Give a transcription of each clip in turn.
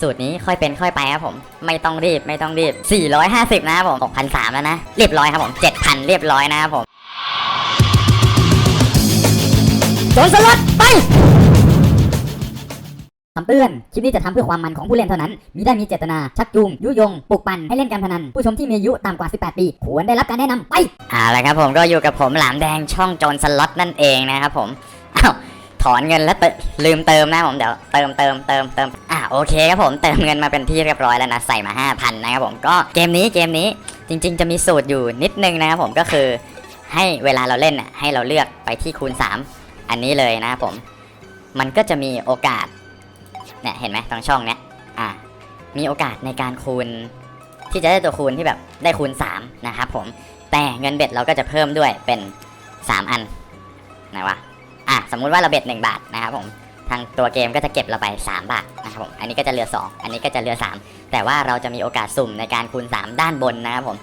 สูตรนี้ค่อยเป็นค่อยไปครับผม ไม่ต้องรีบไม่ต้องรีบ 450 นะครับผม6,300แล้วนะ เรียบร้อยครับผม 7,000 เรียบร้อยนะครับผมโจนสล็อตไปคำเตือน คลิปนี้จะทำเพื่อความมันของผู้เล่นเท่านั้น มิได้มีเจตนา ชักจูง ยุยง ปลุกปั่นให้เล่นการพนัน ผู้ชมที่มีอายุต่ำกว่า 18 ปี ควรได้รับการแนะนำไปเอาละครับผมก็อยู่กับผมหลามแดงช่องโจนสล็อตนั่นเองนะครับผม อ้าวถอนเงินแล้วลืมเติมนะผมเดี๋ยวเติมเติมเติมเติมอ่าโอเคครับผมเติมเงินมาเป็นที่เรียบร้อยแล้วนะใส่มา 5,000นะครับผมก็เกมนี้เกมนี้จริง ๆ จะมีสูตรอยู่นิดนึงนะครับผมก็คือให้เวลาเราเล่นน่ะให้เราเลือกไปที่คูณ 3 อันนี้เลยนะครับผม มันก็จะมีโอกาสเนี่ยเห็นไหมตรงช่องเนี้ยอ่ามีโอกาสในการคูณ ที่จะได้ตัวคูณที่แบบได้คูณ 3 นะครับผมแต่เงินเบ็ดเราก็จะเพิ่มด้วยเป็น 3 อันไหนวะ อะสมมุติว่าเราเบ็ด1บาทนะครับผมทางตัวเกมก็จะเก็บเราไป 3 บาทนะครับผมอันนี้ก็จะเหลือ 2 อันนี้ก็จะเหลือ 3 แต่ว่าเราจะมีโอกาสสุ่มในการคูณ 3 ด้านบนนะครับผม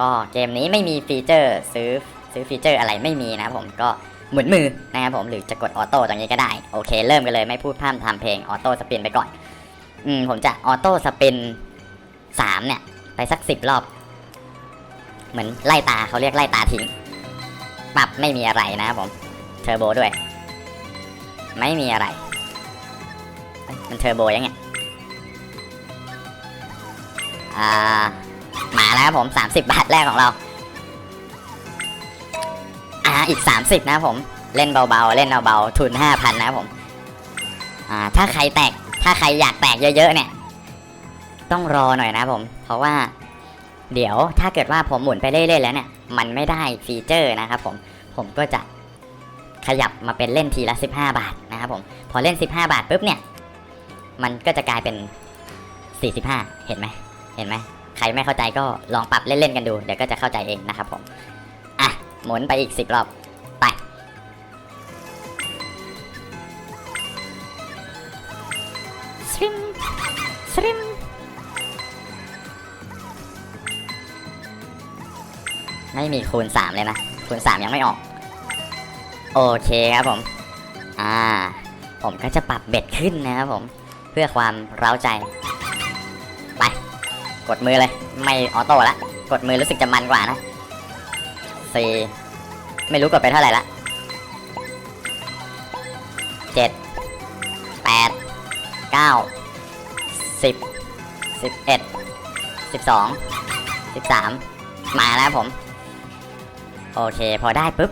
ก็เกมนี้ไม่มีฟีเจอร์ซื้อซื้อฟีเจอร์อะไรไม่มีนะครับผมก็หมุนมือนะครับผมหรือจะกดออโต้ตรงนี้ก็ได้โอเค เริ่มกันเลยไม่พูดพร่ำทำเพลงออโต้สปินไปก่อนอืมผมจะออโต้สปิน3เนี่ย ไปสัก10รอบ เหมือนไล่ตาเขาเรียกไล่ตาทิ้งปรับไม่มีอะไรนะครับผมเทอร์โบด้วย ไม่มีอะไร มันเทอร์โบยังไงอ่ามาแล้วครับผม 30 บาทแรกของเรา อ่าอีก 30 นะผม เล่นเบาๆ เล่นเบาๆ ทุน 5,000 นะผม อ่า ถ้าใครแตก ถ้าใครอยากแตกเยอะๆ เนี่ย ต้องรอหน่อยนะผม เพราะว่า เดี๋ยวถ้าเกิดว่าผมหมุนไปเรื่อยๆ แล้วเนี่ย มันไม่ได้ฟีเจอร์นะครับผม ผมก็จะ ขยับมาเป็นเล่นทีละ 15 บาทนะครับผม พอเล่น 15 บาทปุ๊บเนี่ย มันก็จะกลายเป็น 45 เห็นไหมเห็นไหมใครไม่เข้าใจก็ลองปรับเล่นๆกันดู เดี๋ยวก็จะเข้าใจเองนะครับผม อะ หมุนไปอีก 10 รอบ ไป สริม สริม ไม่มีคูณ 3 เลยนะ คูณ 3 ยังไม่ออก โอเคครับผม อ่า ผมก็จะปรับเบ็ดขึ้นนะครับผม เพื่อความเร้าใจ ไป กดมือเลย ไม่ออโต้ละ กดมือรู้สึกจะมันกว่านะสี่ไม่รู้กดไปเท่าไหร่ละเจ็ดแปดเก้าสิบสิบเอ็ดสิบสองสิบสามมาแล้วผม โอเค พอได้ปุ๊บ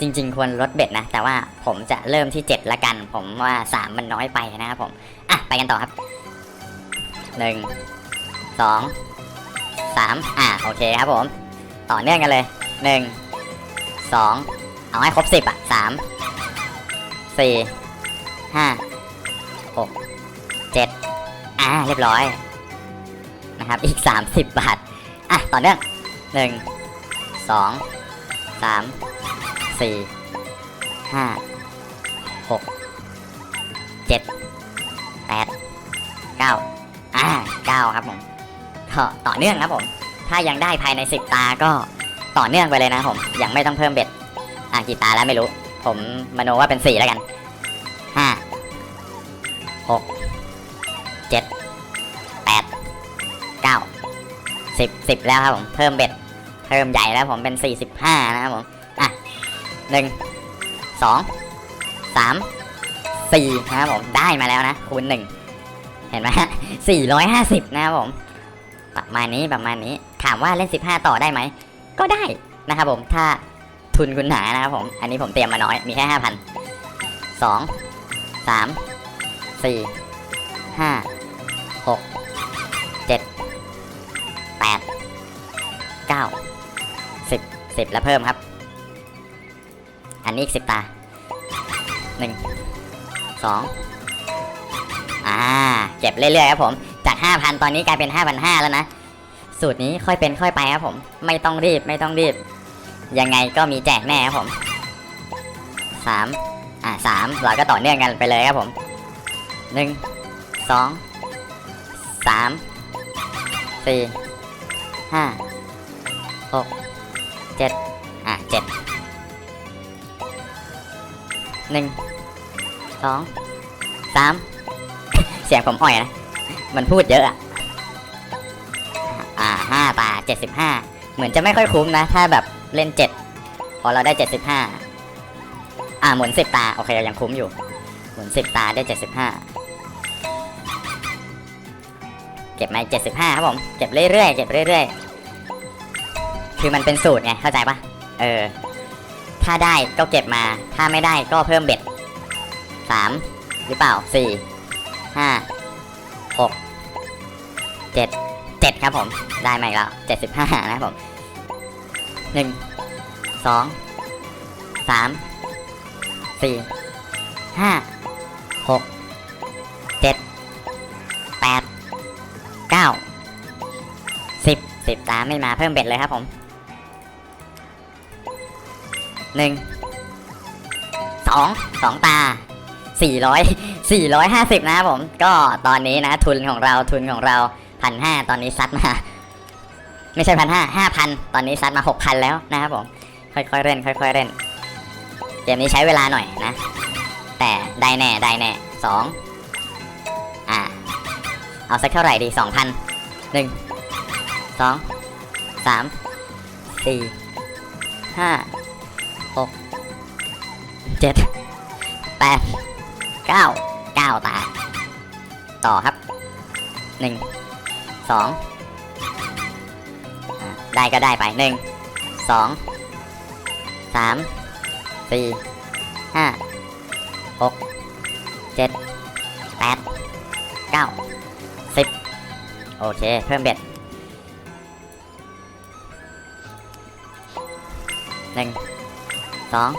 จริง ๆ ควรลดเบ็ดนะ แต่ว่าผมจะเริ่มที่ 7 ละกัน ผมว่า 3 มันน้อยไปนะครับผม อะ ไปกันต่อครับ 1 2 3 อะ โอเคครับผม ต่อเนื่องกันเลย 1 2 เอาให้ครบ 10 อะ 3 4 5 6 7 อะ เรียบร้อย นะครับ อีก 30 บาท อะ ต่อเนื่อง1สอง สี่ห้าหกเจ็ดแปดเก้าอ่าเก้าครับผมก็ต่อเนื่องครับผม ถ้ายังได้ภายในสิบตาก็ต่อเนื่องไปเลยนะผม ยังไม่ต้องเพิ่มเบ็ด อะกี่ตาแล้วไม่รู้ ผมมโนว่าเป็นสี่แล้วกันห้าหกเจ็ดแปดเก้าสิบสิบแล้วครับผม เพิ่มเบ็ด เพิ่มใหญ่แล้วผมเป็น45นะครับผม หนึ่งสองสามสี่นะครับผมได้มาแล้วนะคูณหนึ่งเห็นไหมฮะ450นะครับผม ประมาณนี้ประมาณนี้ ถามว่าเล่น15ต่อได้ไหม ก็ได้นะครับผมถ้าทุนคุณหนานะครับผม อันนี้ผมเตรียมมาน้อยมีแค่5,000สองสามสี่ห้าหกเจ็ดแปดเก้าสิบสิบแล้วเพิ่มครับ อันนี้อีกสิบตาหนึ่งสองอ่า เก็บเรื่อยๆครับผม จากห้าพันตอนนี้กลายเป็นห้าพันห้าแล้วนะ สูตรนี้ค่อยเป็นค่อยไปครับผม ไม่ต้องรีบไม่ต้องรีบ ยังไงก็มีแจกแน่ครับผมสามอ่าสามเราก็ต่อเนื่องกันไปเลยครับผมหนึ่งสองสามสี่ห้าหกเจ็ดอะเจ็ด หนึ่งสองสามเสียงผมอ่อยนะ มันพูดเยอะอะอ่าห้าตาเจ็ดสิบห้าเหมือนจะไม่ค่อยคุ้มนะ ถ้าแบบเล่นเจ็ดพอเราได้เจ็ดสิบห้าอ่าหมุนสิบตา โอเคยังคุ้มอยู่ หมุนสิบตาได้เจ็ดสิบห้าเก็บมาเจ็ดสิบห้าครับผม เก็บเรื่อยๆเก็บเรื่อยๆ คือมันเป็นสูตรไง เข้าใจปะเออ ถ้าได้ก็เก็บมา ถ้าไม่ได้ก็เพิ่มเบ็ดสามหรือเปล่าสี่ห้าหกเจ็ดเจ็ดครับผม ได้มาอีกแล้วเจ็ดสิบห้านะครับผมหนึ่งสองสามสี่ห้าหกเจ็ดแปดเก้าสิบสิบตามไม่มาเพิ่มเบ็ดเลยครับผม หนึ่งสองสองตาสี่ร้อยสี่ร้อยห้าสิบนะครับผม ก็ตอนนี้นะ ทุนของเราทุนของเราพันห้าตอนนี้ซัดมา ไม่ใช่พันห้าห้าพันตอนนี้ซัดมาหกพันแล้วนะครับผม ค่อยๆเล่น ค่อยๆเล่นเกมนี้ใช้เวลาหน่อยนะ แต่ได้แน่ได้แน่สองอ่าเอาสักเท่าไหร่ดีสองพันหนึ่งสองสามสี่ห้า เจ็ดแปดเก้าเก้าตา ต่อครับหนึ่งสองได้ก็ได้ไปหนึ่งสองสามสี่ห้าหกเจ็ดแปดเก้าสิบโอเค เพิ่มเบ็ดหนึ่งสอง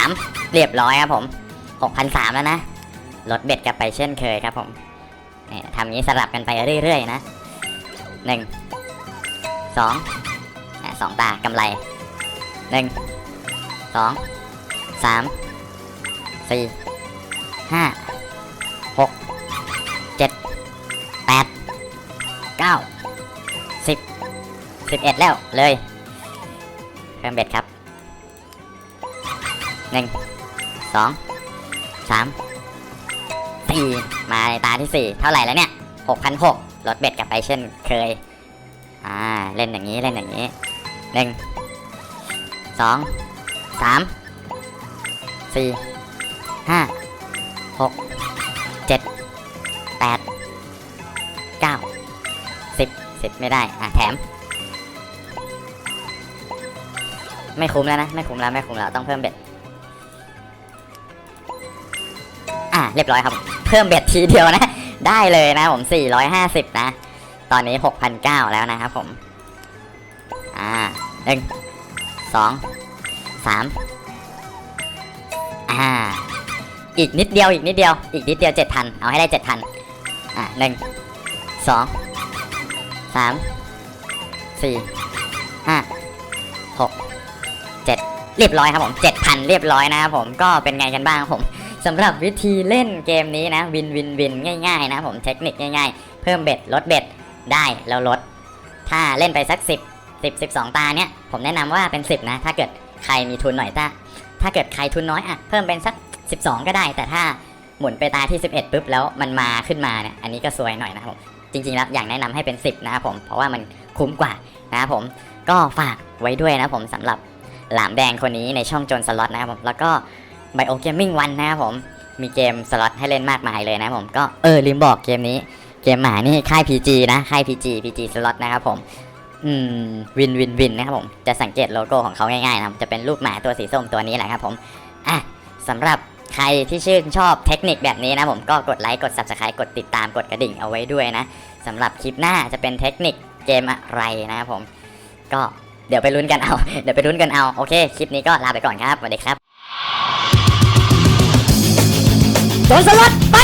สามเรียบร้อยครับผมหกพันสามแล้วนะลดเบ็ดกลับไปเช่นเคยครับผมเนี่ยทำงี้สลับกันไปเรื่อยๆนะหนึ่งสองอะสองตากำไรหนึ่งสองสามสี่ห้าหกเจ็ดแปดเก้าสิบสิบเอ็ดแล้วเลยเพิ่มเบ็ดครับ หนึ่งสองสามสี่มาตาที่สี่เท่าไหร่แล้วเนี่ยหกพันหกลดเบ็ดกลับไปเช่นเคย อ่า เล่นอย่างนี้เล่นอย่างนี้หนึ่งสองสามสี่ห้าหกเจ็ดแปดเก้าสิบสิบไม่ได้ อะ แถม ไม่คุ้มแล้วนะ ไม่คุ้มแล้ว ไม่คุ้มแล้ว ต้องเพิ่มเบ็ด อะเรียบร้อยครับ เพิ่มเบ็ดทีเดียวนะ ได้เลยนะผม 450 นะ ตอนนี้ 6,900 แล้วนะครับผม อ่าหนึ่งสองสามอ่า อีกนิดเดียวอีกนิดเดียว อีกนิดเดียว7,000เอาให้ได้7,000อ่าหนึ่งสองสามสี่ห้าหกเจ็ดเรียบร้อยครับผม7,000เรียบร้อยนะครับผมก็เป็นไงกันบ้างผม สำหรับวิธีเล่นเกมนี้นะวินวินวินง่ายๆนะผมเทคนิคง่ายๆ เพิ่มเบ็ดลดเบ็ดได้แล้วลด ถ้าเล่นไปสัก 10 10 12 ตาเนี้ยผมแนะนำว่าเป็น 10 นะ ถ้าเกิดใครมีทุนหน่อยถ้าถ้าเกิดใครทุนน้อยอะเพิ่มเป็นสัก 12 ก็ได้ แต่ถ้าหมุนไปตาที่ 11ปุ๊บแล้วมันมาขึ้นมาเนี่ยอันนี้ก็ซวยหน่อยนะครับผมจริงๆแล้วอย่างแนะนำให้เป็น 10 นะครับผมเพราะว่ามันคุ้มกว่านะครับผมก็ฝากไว้ด้วยนะผมสำหรับหลามแดงคนนี้ในช่องโจนสล็อตนะครับผมแล้วก็ ไบโอเกมมิ่งวันนะครับผม มีเกมสล็อตให้เล่นมากมายเลยนะผมก็เออลืมบอกเกมนี้ เกมหมานี่ค่าย PG นะค่าย PG PG สล็อตนะครับผมอืมวินวินวินนะครับผมจะสังเกตโลโก้ของเขาง่ายๆนะจะเป็นรูปหมาตัวสีส้มตัวนี้แหละครับผมอะสำหรับใครที่ชื่นชอบเทคนิคแบบนี้นะผมก็กดไลค์กด subscribe กดติดตามกดกระดิ่งเอาไว้ด้วยนะสำหรับคลิปหน้าจะเป็นเทคนิคเกมอะไรนะครับผม ก็เดี๋ยวไปลุ้นกันเอา เดี๋ยวไปลุ้นกันเอา โอเค คลิปนี้ก็ลาไปก่อนครับสวัสดีครับ โดนสลัดไป